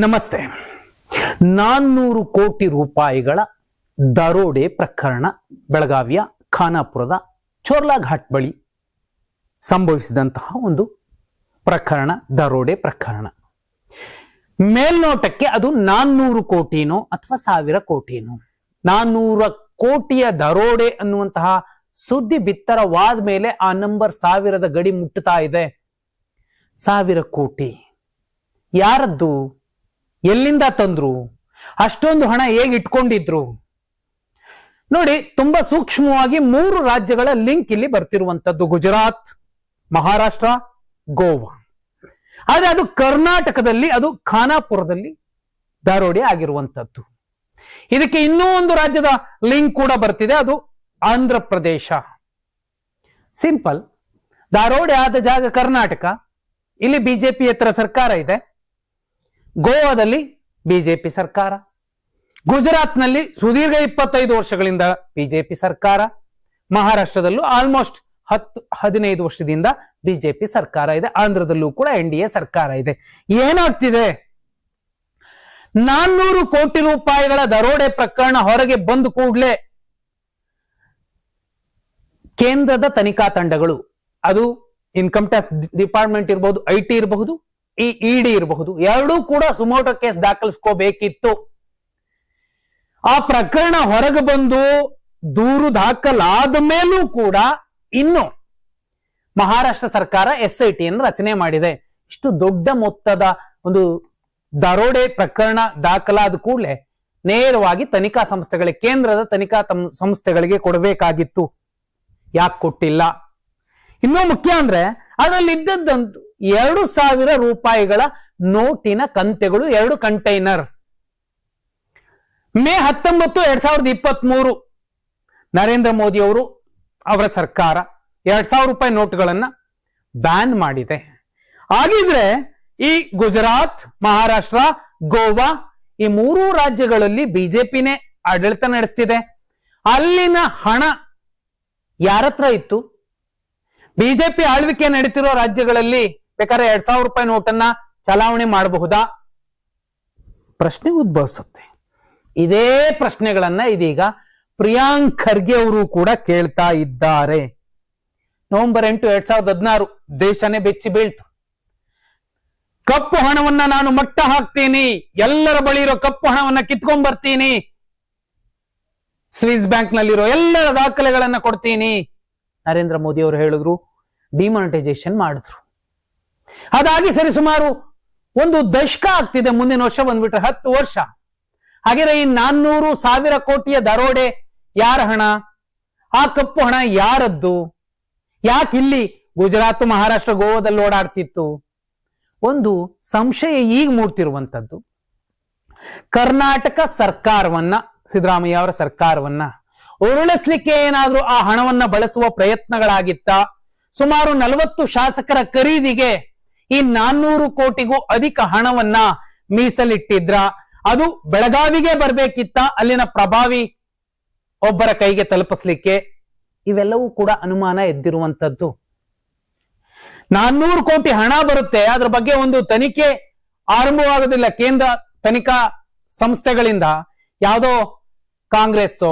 ನಮಸ್ತೆ. ನಾನ್ನೂರು ಕೋಟಿ ರೂಪಾಯಿಗಳ ದರೋಡೆ ಪ್ರಕರಣ ಬೆಳಗಾವಿಯ ಖಾನಾಪುರದ ಚೋರ್ಲಾ ಘಾಟ್ ಬಳಿ ಸಂಭವಿಸಿದಂತಹ ಒಂದು ಪ್ರಕರಣ, ದರೋಡೆ ಪ್ರಕರಣ. ಮೇಲ್ನೋಟಕ್ಕೆ ಅದು ನಾನ್ನೂರು ಕೋಟಿನೋ ಅಥವಾ ಸಾವಿರ ಕೋಟಿನೋ? ನಾನ್ನೂರ ಕೋಟಿಯ ದರೋಡೆ ಅನ್ನುವಂತಹ ಸುದ್ದಿ ಬಿತ್ತರವಾದ ಮೇಲೆ ಆ ನಂಬರ್ ಸಾವಿರದ ಗಡಿ ಮುಟ್ಟುತ್ತಾ ಇದೆ. ಸಾವಿರ ಕೋಟಿ. ಯಾರದ್ದು? ಎಲ್ಲಿಂದ ತಂದ್ರು? ಅಷ್ಟೊಂದು ಹಣ ಹೇಗೆ ಇಟ್ಕೊಂಡಿದ್ರು? ನೋಡಿ, ತುಂಬಾ ಸೂಕ್ಷ್ಮವಾಗಿ ಮೂರು ರಾಜ್ಯಗಳ ಲಿಂಕ್ ಇಲ್ಲಿ ಬರ್ತಿರುವಂತದ್ದು ಗುಜರಾತ್, ಮಹಾರಾಷ್ಟ್ರ, ಗೋವಾ. ಆದ್ರೆ ಅದು ಕರ್ನಾಟಕದಲ್ಲಿ, ಅದು ಖಾನಾಪುರದಲ್ಲಿ ದಾರೋಡಿ ಆಗಿರುವಂತದ್ದು ಇದಕ್ಕೆ ಇನ್ನೂ ಒಂದು ರಾಜ್ಯದ ಲಿಂಕ್ ಕೂಡ ಬರ್ತಿದೆ. ಅದು ಆಂಧ್ರ ಪ್ರದೇಶ. ಸಿಂಪಲ್. ದಾರೋಡಿ ಆದ ಜಾಗ ಕರ್ನಾಟಕ. ಇಲ್ಲಿ ಬಿಜೆಪಿ ಹತ್ರ ಸರ್ಕಾರ ಇದೆ. ಗೋವಾದಲ್ಲಿ ಬಿಜೆಪಿ ಸರ್ಕಾರ. ಗುಜರಾತ್ನಲ್ಲಿ ಸುದೀರ್ಘ ಇಪ್ಪತ್ತೈದು ವರ್ಷಗಳಿಂದ ಬಿಜೆಪಿ ಸರ್ಕಾರ. ಮಹಾರಾಷ್ಟ್ರದಲ್ಲೂ ಆಲ್ಮೋಸ್ಟ್ ಹತ್ತು, ಹದಿನೈದು ವರ್ಷದಿಂದ ಬಿಜೆಪಿ ಸರ್ಕಾರ ಇದೆ. ಆಂಧ್ರದಲ್ಲೂ ಕೂಡ ಎನ್ ಡಿ ಸರ್ಕಾರ ಇದೆ. ಏನಾಗ್ತಿದೆ? ನಾನ್ನೂರು ಕೋಟಿ ರೂಪಾಯಿಗಳ ದರೋಡೆ ಪ್ರಕರಣ ಹೊರಗೆ ಬಂದ ಕೂಡಲೇ ಕೇಂದ್ರದ ತನಿಖಾ ತಂಡಗಳು, ಅದು ಇನ್ಕಮ್ ಟ್ಯಾಕ್ಸ್ ಡಿಪಾರ್ಟ್ಮೆಂಟ್ ಇರಬಹುದು ಐ ಟಿ ಇರಬಹುದು ಈ ಇಡಿ ಇರಬಹುದು. ಎರಡೂ ಕೂಡ ಸುಮೋಟೋ ಕೇಸ್ ದಾಖಲಿಸ್ಕೋಬೇಕಿತ್ತು. ಆ ಪ್ರಕರಣ ಹೊರಗೆ ಬಂದು ದೂರು ದಾಖಲಾದ ಮೇಲೂ ಕೂಡ ಇನ್ನು ಮಹಾರಾಷ್ಟ್ರ ಸರ್ಕಾರ ಎಸ್ ಐ ರಚನೆ ಮಾಡಿದೆ. ಇಷ್ಟು ದೊಡ್ಡ ಮೊತ್ತದ ಒಂದು ದರೋಡೆ ಪ್ರಕರಣ ದಾಖಲಾದ ಕೂಡಲೇ ನೇರವಾಗಿ ತನಿಖಾ ಸಂಸ್ಥೆಗಳಿಗೆ, ಕೇಂದ್ರದ ತನಿಖಾ ಸಂಸ್ಥೆಗಳಿಗೆ ಕೊಡಬೇಕಾಗಿತ್ತು. ಯಾಕೆ ಕೊಟ್ಟಿಲ್ಲ? ಇನ್ನೂ ಮುಖ್ಯ ಅಂದ್ರೆ ಅದರಲ್ಲಿ ಇದ್ದದ್ದಂತೂ ಎರಡು ಸಾವಿರ ರೂಪಾಯಿಗಳ ನೋಟಿನ ಕಂತೆಗಳು, ಎರಡು ಕಂಟೈನರ್. ಮೇ ಹತ್ತೊಂಬತ್ತು ಎರಡ್ ಸಾವಿರದ ಇಪ್ಪತ್ತ್ ಮೂರು ನರೇಂದ್ರ ಮೋದಿ ಅವರು ಅವರ ಸರ್ಕಾರ ಎರಡ್ ಸಾವಿರ ರೂಪಾಯಿ ನೋಟುಗಳನ್ನ ಬ್ಯಾನ್ ಮಾಡಿದೆ. ಹಾಗಿದ್ರೆ ಈ ಗುಜರಾತ್, ಮಹಾರಾಷ್ಟ್ರ, ಗೋವಾ ಈ ಮೂರು ರಾಜ್ಯಗಳಲ್ಲಿ ಬಿಜೆಪಿನೇ ಆಡಳಿತ ನಡೆಸ್ತಿದೆ. ಅಲ್ಲಿನ ಹಣ ಯಾರತ್ರ ಇತ್ತು? ಬಿಜೆಪಿ ಆಳ್ವಿಕೆ ನಡೀತಿರೋ ರಾಜ್ಯಗಳಲ್ಲಿ ಬೇಕಾದ್ರೆ ಎರಡ್ ಸಾವಿರ ರೂಪಾಯಿ ನೋಟನ್ನ ಚಲಾವಣೆ ಮಾಡಬಹುದಾ? ಪ್ರಶ್ನೆ ಉದ್ಭವಿಸುತ್ತೆ. ಇದೇ ಪ್ರಶ್ನೆಗಳನ್ನ ಇದೀಗ ಪ್ರಿಯಾಂಕ್ ಖರ್ಗೆ ಅವರು ಕೂಡ ಕೇಳ್ತಾ ಇದ್ದಾರೆ. ನವೆಂಬರ್ ಎಂಟು ಎರಡ್ ಸಾವಿರದ ಹದಿನಾರು, ದೇಶನೇ ಬೆಚ್ಚಿ ಬೀಳ್ತು. ಕಪ್ಪು ಹಣವನ್ನ ನಾನು ಮಟ್ಟ ಹಾಕ್ತೀನಿ. ಎಲ್ಲರ ಬಳಿ ಇರೋ ಕಪ್ಪು ಹಣವನ್ನ ಕಿತ್ಕೊಂಡ್ ಬರ್ತೀನಿ ಸ್ವಿಸ್ ಬ್ಯಾಂಕ್ ನಲ್ಲಿರೋ ಎಲ್ಲರ ದಾಖಲೆಗಳನ್ನ ಕೊಡ್ತೀನಿ. ನರೇಂದ್ರ ಮೋದಿ ಅವರು ಹೇಳಿದ್ರು, ಡಿಮಾನಿಟೈಸೇಷನ್ ಮಾಡಿದ್ರು. ಅದಾಗಿ ಸರಿ ಸುಮಾರು ಒಂದು ದಶಕ ಆಗ್ತಿದೆ ಮುಂದಿನ ವರ್ಷ ಬಂದ್ಬಿಟ್ರೆ ಹತ್ತು ವರ್ಷ. ಹಾಗೆ ಈ ನಾನ್ನೂರು ಸಾವಿರ ಕೋಟಿಯ ದರೋಡೆ ಯಾರ ಹಣ? ಆ ಕಪ್ಪು ಹಣ ಯಾರದ್ದು? ಯಾಕೆ ಇಲ್ಲಿ ಗುಜರಾತ್, ಮಹಾರಾಷ್ಟ್ರ, ಗೋವಾದಲ್ಲಿ ಓಡಾಡ್ತಿತ್ತು? ಒಂದು ಸಂಶಯ ಈಗ ಮೂಡ್ತಿರುವಂತದ್ದು ಕರ್ನಾಟಕ ಸರ್ಕಾರವನ್ನ ಸಿದ್ದರಾಮಯ್ಯ ಅವರ ಸರ್ಕಾರವನ್ನ ಉರುಳಿಸ್ಲಿಕ್ಕೆ ಏನಾದ್ರೂ ಆ ಹಣವನ್ನ ಬಳಸುವ ಪ್ರಯತ್ನಗಳಾಗಿತ್ತ ಸುಮಾರು ನಲವತ್ತು ಶಾಸಕರ ಖರೀದಿಗೆ ಈ ನಾನ್ನೂರು ಕೋಟಿಗೂ ಅಧಿಕ ಹಣವನ್ನ ಮೀಸಲಿಟ್ಟಿದ್ರ? ಅದು ಬೆಳಗಾವಿಗೆ ಬರ್ಬೇಕಿತ್ತ, ಅಲ್ಲಿನ ಪ್ರಭಾವಿ ಒಬ್ಬರ ಕೈಗೆ ತಲುಪಿಸ್ಲಿಕ್ಕೆ? ಇವೆಲ್ಲವೂ ಕೂಡ ಅನುಮಾನ ಎದ್ದಿರುವಂತದ್ದು. ನಾನ್ನೂರು ಕೋಟಿ ಹಣ ಬರುತ್ತೆ, ಅದ್ರ ಬಗ್ಗೆ ಒಂದು ತನಿಖೆ ಆರಂಭವಾಗೋದಿಲ್ಲ ಕೇಂದ್ರ ತನಿಖಾ ಸಂಸ್ಥೆಗಳಿಂದ ಯಾವುದೋ ಕಾಂಗ್ರೆಸ್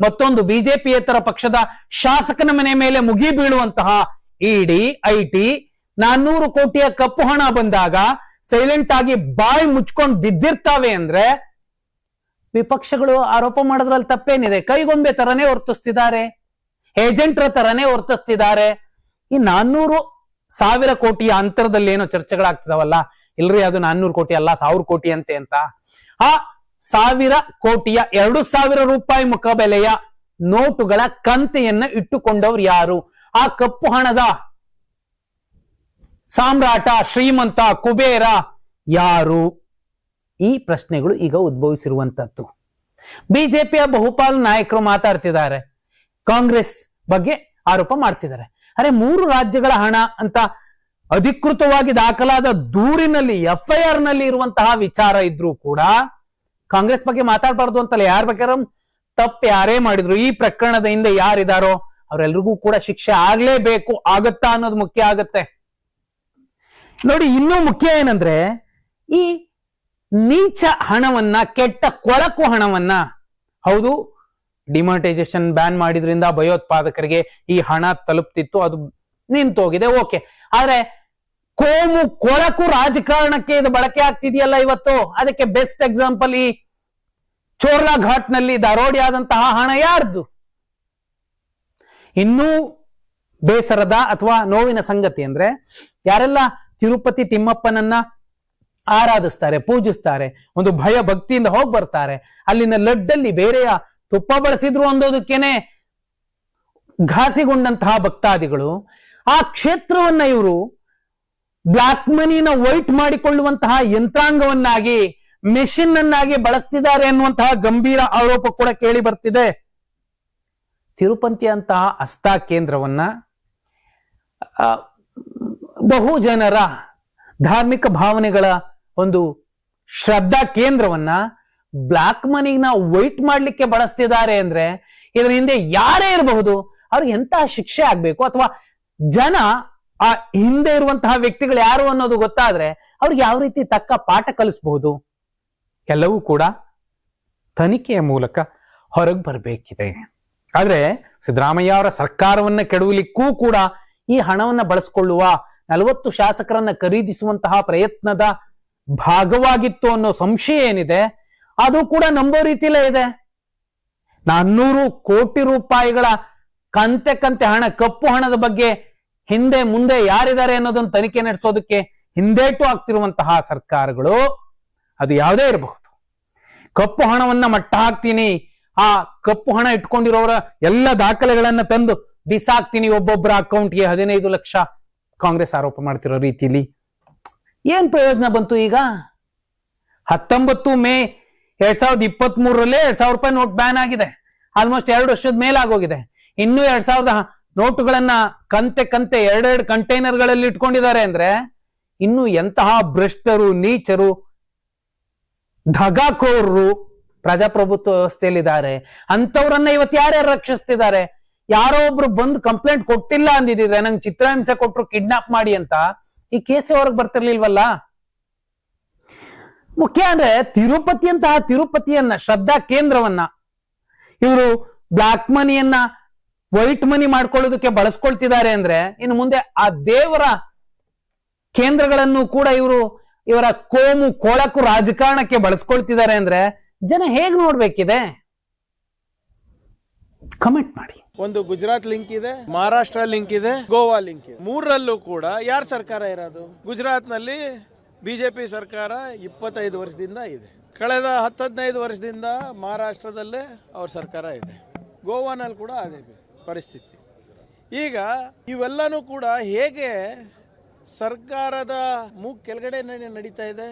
ಮತ್ತೊಂದು ಬಿಜೆಪಿಯೇತರ ಪಕ್ಷದ ಶಾಸಕನ ಮನೆ ಮೇಲೆ ಮುಗಿ ಬೀಳುವಂತಹ ಇಡಿ ಐಟಿ ನಾನ್ನೂರು ಕೋಟಿಯ ಕಪ್ಪು ಹಣ ಬಂದಾಗ ಸೈಲೆಂಟ್ ಆಗಿ ಬಾಯಿ ಮುಚ್ಕೊಂಡು ಬಿದ್ದಿರ್ತಾವೆ ಅಂದ್ರೆ ವಿಪಕ್ಷಗಳು ಆರೋಪ ಮಾಡೋದ್ರಲ್ಲಿ ತಪ್ಪೇನಿದೆ? ಕೈಗೊಂಬೆ ತರನೇ ವರ್ತಿಸ್ತಿದ್ದಾರೆ ಏಜೆಂಟ್ರ ತರನೇ ವರ್ತಿಸ್ತಿದ್ದಾರೆ ಈ ನಾನ್ನೂರು ಸಾವಿರ ಕೋಟಿಯ ಅಂತರದಲ್ಲಿ ಏನೋ ಚರ್ಚೆಗಳಾಗ್ತಿದಾವಲ್ಲ? ಇಲ್ರಿ, ಅದು ನಾನ್ನೂರು ಕೋಟಿ ಅಲ್ಲ, ಸಾವಿರ ಕೋಟಿ ಅಂತೆ ಅಂತ. ಆ ಸಾವಿರ ಕೋಟಿಯ ಎರಡು ಸಾವಿರ ರೂಪಾಯಿ ಮುಖಬೆಲೆಯ ನೋಟುಗಳ ಕಂತೆಯನ್ನ ಇಟ್ಟುಕೊಂಡವ್ರು ಯಾರು? ಆ ಕಪ್ಪು ಹಣದ ಸಾಮ್ರಾಟ, ಶ್ರೀಮಂತ, ಕುಬೇರ ಯಾರು? ಈ ಪ್ರಶ್ನೆಗಳು ಈಗ ಉದ್ಭವಿಸಿರುವಂತದ್ದು ಬಿಜೆಪಿಯ ಬಹುಪಾಲು ನಾಯಕರು ಮಾತಾಡ್ತಿದ್ದಾರೆ. ಕಾಂಗ್ರೆಸ್ ಬಗ್ಗೆ ಆರೋಪ ಮಾಡ್ತಿದ್ದಾರೆ. ಅರೆ, ಮೂರು ರಾಜ್ಯಗಳ ಹಣ ಅಂತ ಅಧಿಕೃತವಾಗಿ ದಾಖಲಾದ ದೂರಿನಲ್ಲಿ ಎಫ್ಐಆರ್ನಲ್ಲಿ ಇರುವಂತಹ ವಿಚಾರ ಇದ್ರೂ ಕೂಡ ಕಾಂಗ್ರೆಸ್ ಬಗ್ಗೆ ಮಾತಾಡಬಾರ್ದು ಅಂತಲ್ಲ. ಯಾರ ಬೇಕಾದ್ರೂ ತಪ್ಪು ಯಾರೇ ಮಾಡಿದ್ರು, ಈ ಪ್ರಕರಣದ ಹಿಂದೆ ಯಾರಿದಾರೋ, ಅವರೆಲ್ರಿಗೂ ಕೂಡ ಶಿಕ್ಷೆ ಆಗ್ಲೇಬೇಕು. ಆಗತ್ತಾ ಅನ್ನೋದು ಮುಖ್ಯ ಆಗತ್ತೆ. ನೋಡಿ, ಇನ್ನೂ ಮುಖ್ಯ ಏನಂದ್ರೆ, ಈ ನೀಚ ಹಣವನ್ನ, ಕೆಟ್ಟ ಕೊಳಕು ಹಣವನ್ನ, ಹೌದು, ಡಿಮಾನಿಟೈಸೇಷನ್ ಬ್ಯಾನ್ ಮಾಡಿದ್ರಿಂದ ಭಯೋತ್ಪಾದಕರಿಗೆ ಈ ಹಣ ತಲುಪ್ತಿತ್ತು, ಅದು ನಿಂತೋಗಿದೆ, ಓಕೆ. ಆದ್ರೆ, ಕೋಮು ಕೊಳಕು ರಾಜಕಾರಣಕ್ಕೆ ಇದು ಬಳಕೆ ಆಗ್ತಿದೆಯಲ್ಲ ಇವತ್ತು? ಅದಕ್ಕೆ ಬೆಸ್ಟ್ ಎಕ್ಸಾಂಪಲ್ ಈ ಚೋರ್ಲಾ ಘಾಟ್ನಲ್ಲಿ ದರೋಡಿ ಆದಂತಹ ಹಣ ಯಾರ್ದು? ಇನ್ನೂ ಬೇಸರದ ಅಥವಾ ನೋವಿನ ಸಂಗತಿ ಅಂದ್ರೆ, ಯಾರೆಲ್ಲ ತಿರುಪತಿ ತಿಮ್ಮಪ್ಪನನ್ನ ಆರಾಧಿಸ್ತಾರೆ, ಪೂಜಿಸ್ತಾರೆ, ಒಂದು ಭಯ ಭಕ್ತಿಯಿಂದ ಹೋಗಿ ಬರ್ತಾರೆ. ಅಲ್ಲಿನ ಲಡ್ಡಲ್ಲಿ ಬೇರೆಯ ತುಪ್ಪ ಬಳಸಿದ್ರು ಅನ್ನೋದಕ್ಕೇನೆ ಘಾಸಿಗೊಂಡಂತಹ ಭಕ್ತಾದಿಗಳು. ಆ ಕ್ಷೇತ್ರವನ್ನ ಇವರು ಬ್ಲಾಕ್ ಮನಿನ ವೈಟ್ ಮಾಡಿಕೊಳ್ಳುವಂತಹ ಯಂತ್ರಾಂಗವನ್ನಾಗಿ ಮೆಷಿನ್ ಅನ್ನಾಗಿ ಬಳಸ್ತಿದ್ದಾರೆ ಅನ್ನುವಂತಹ ಗಂಭೀರ ಆರೋಪ ಕೂಡ ಕೇಳಿ ಬರ್ತಿದೆ. ತಿರುಪತಿ ಅಂತಹ ಅಸ್ತಾ ಕೇಂದ್ರವನ್ನ ಬಹು ಜನರ ಧಾರ್ಮಿಕ ಭಾವನೆಗಳ ಒಂದು ಶ್ರದ್ಧಾ ಕೇಂದ್ರವನ್ನ ಬ್ಲಾಕ್ ಮನಿನ ವೈಟ್ ಮಾಡ್ಲಿಕ್ಕೆ ಬಳಸ್ತಿದ್ದಾರೆ ಅಂದ್ರೆ ಇದರ ಹಿಂದೆ ಯಾರೇ ಇರಬಹುದು ಅವ್ರಿಗೆ ಎಂತಹ ಶಿಕ್ಷೆ ಆಗ್ಬೇಕು ಅಥವಾ ಜನ ಆ ಹಿಂದೆ ಇರುವಂತಹ ವ್ಯಕ್ತಿಗಳು ಯಾರು ಅನ್ನೋದು ಗೊತ್ತಾದ್ರೆ ಅವ್ರಿಗೆ ಯಾವ ರೀತಿ ತಕ್ಕ ಪಾಠ ಕಲಿಸಬಹುದು ಎಲ್ಲವೂ ಕೂಡ ತನಿಖೆಯ ಮೂಲಕ ಹೊರಗೆ ಬರಬೇಕಿದೆ. ಆದ್ರೆ ಸಿದ್ದರಾಮಯ್ಯ ಅವರ ಸರ್ಕಾರವನ್ನ ಕೆಡವಲಿಕ್ಕೂ ಕೂಡ ಈ ಹಣವನ್ನ ಬಳಸಿಕೊಳ್ಳುವ ನಲವತ್ತು ಶಾಸಕರನ್ನ ಖರೀದಿಸುವಂತಹ ಪ್ರಯತ್ನದ ಭಾಗವಾಗಿತ್ತು ಅನ್ನೋ ಸಂಶಯ ಏನಿದೆ, ಅದು ಕೂಡ ನಂಬೋ ರೀತಿಲೇ ಇದೆ. ನಾನ್ನೂರು ಕೋಟಿ ರೂಪಾಯಿಗಳ ಕಂತೆ ಕಂತೆ ಹಣ, ಕಪ್ಪು ಹಣದ ಬಗ್ಗೆ ಹಿಂದೆ ಮುಂದೆ ಯಾರಿದ್ದಾರೆ ಅನ್ನೋದನ್ನ ತನಿಖೆ ನಡೆಸೋದಕ್ಕೆ ಹಿಂದೇಟು ಆಗ್ತಿರುವಂತಹ ಸರ್ಕಾರಗಳು, ಅದು ಯಾವುದೇ ಇರಬಹುದು. ಕಪ್ಪು ಹಣವನ್ನ ಮಟ್ಟ ಹಾಕ್ತೀನಿ, ಆ ಕಪ್ಪು ಹಣ ಇಟ್ಕೊಂಡಿರೋರ ಎಲ್ಲ ದಾಖಲೆಗಳನ್ನ ತಂದು ಬಿಸಾಕ್ತೀನಿ ಒಬ್ಬೊಬ್ಬರ ಅಕೌಂಟ್ಗೆ ಹದಿನೈದು ಲಕ್ಷ ಕಾಂಗ್ರೆಸ್ ಆರೋಪ ಮಾಡ್ತಿರೋ ರೀತಿಲಿ ಏನ್ ಪ್ರಯೋಜನ ಬಂತು ಈಗ? ಹತ್ತೊಂಬತ್ತು ಮೇ ಎರಡ್ ಸಾವಿರದ ಇಪ್ಪತ್ತ್ ಎರಡ್ ಸಾವಿರ ರೂಪಾಯಿ ನೋಟ್ ಬ್ಯಾನ್ ಆಗಿದೆ. ಆಲ್ಮೋಸ್ಟ್ ಎರಡು ವರ್ಷದ ಮೇಲಾಗೋಗಿದೆ ಇನ್ನು ಎರಡ್ ಸಾವಿರದ ನೋಟುಗಳನ್ನ ಕಂತೆ ಕಂತೆ ಎರಡೆರಡು ಕಂಟೈನರ್ಗಳಲ್ಲಿ ಇಟ್ಕೊಂಡಿದ್ದಾರೆ ಅಂದ್ರೆ ಇನ್ನು ಎಂತಹ ಭ್ರಷ್ಟರು, ನೀಚರು ಧಗಾಕೋರರು ಪ್ರಜಾಪ್ರಭುತ್ವ ವ್ಯವಸ್ಥೆಯಲ್ಲಿದ್ದಾರೆ. ಅಂತವ್ರನ್ನ ಇವತ್ತು ಯಾರ್ಯಾರು ರಕ್ಷಿಸ್ತಿದ್ದಾರೆ? ಯಾರೋ ಒಬ್ರು ಬಂದು ಕಂಪ್ಲೇಂಟ್ ಕೊಟ್ಟಿಲ್ಲ ಅಂದಿದ್ರೆ ನಂಗೆ ಚಿತ್ರಹಿಂಸೆ ಕೊಟ್ರು ಕಿಡ್ನಾಪ್ ಮಾಡಿ ಅಂತ, ಈ ಕೇಸ್ ಹೊರಗೆ ಬರ್ತಿರ್ಲಿಲ್ವಲ್ಲ? ಮುಖ್ಯ ಅಂದ್ರೆ ತಿರುಪತಿ ಅಂತಹ ತಿರುಪತಿಯನ್ನ, ಶ್ರದ್ಧಾ ಕೇಂದ್ರವನ್ನ, ಇವರು ಬ್ಲಾಕ್ ಮನಿಯನ್ನ ವೈಟ್ ಮನಿ ಮಾಡ್ಕೊಳ್ಳೋದಕ್ಕೆ ಬಳಸ್ಕೊಳ್ತಿದ್ದಾರೆ ಅಂದ್ರೆ, ಇನ್ನು ಮುಂದೆ ಆ ದೇವರ ಕೇಂದ್ರಗಳನ್ನು ಕೂಡ ಇವರು ಇವರ ಕೋಮು, ಕೊಳಕು ರಾಜಕಾರಣಕ್ಕೆ ಬಳಸ್ಕೊಳ್ತಿದ್ದಾರೆ ಅಂದ್ರೆ ಜನ ಹೇಗ್ ನೋಡ್ಬೇಕಿದೆ? ಕಮೆಂಟ್ ಮಾಡಿ. ಒಂದು ಗುಜರಾತ್ ಲಿಂಕ್ ಇದೆ, ಮಹಾರಾಷ್ಟ್ರ ಲಿಂಕ್ ಇದೆ, ಗೋವಾ ಲಿಂಕ್ ಇದೆ. ಮೂರರಲ್ಲೂ ಕೂಡ ಯಾರ ಸರ್ಕಾರ ಇರೋದು? ಗುಜರಾತ್ನಲ್ಲಿ ಬಿಜೆಪಿ ಸರ್ಕಾರ ಇಪ್ಪತ್ತೈದು ವರ್ಷದಿಂದ ಇದೆ. ಕಳೆದ ಹತ್ತು ಹದಿನೈದು ವರ್ಷದಿಂದ ಮಹಾರಾಷ್ಟ್ರದಲ್ಲೇ ಅವ್ರ ಸರ್ಕಾರ ಇದೆ. ಗೋವಾನಲ್ಲಿ ಕೂಡ ಅದೇ ಪರಿಸ್ಥಿತಿ. ಈಗ ಇವೆಲ್ಲನೂ ಕೂಡ ಹೇಗೆ ಸರ್ಕಾರದ ಮೂಗ್ ಕೆಳಗಡೆ ನಡೀತಾ ಇದೆ?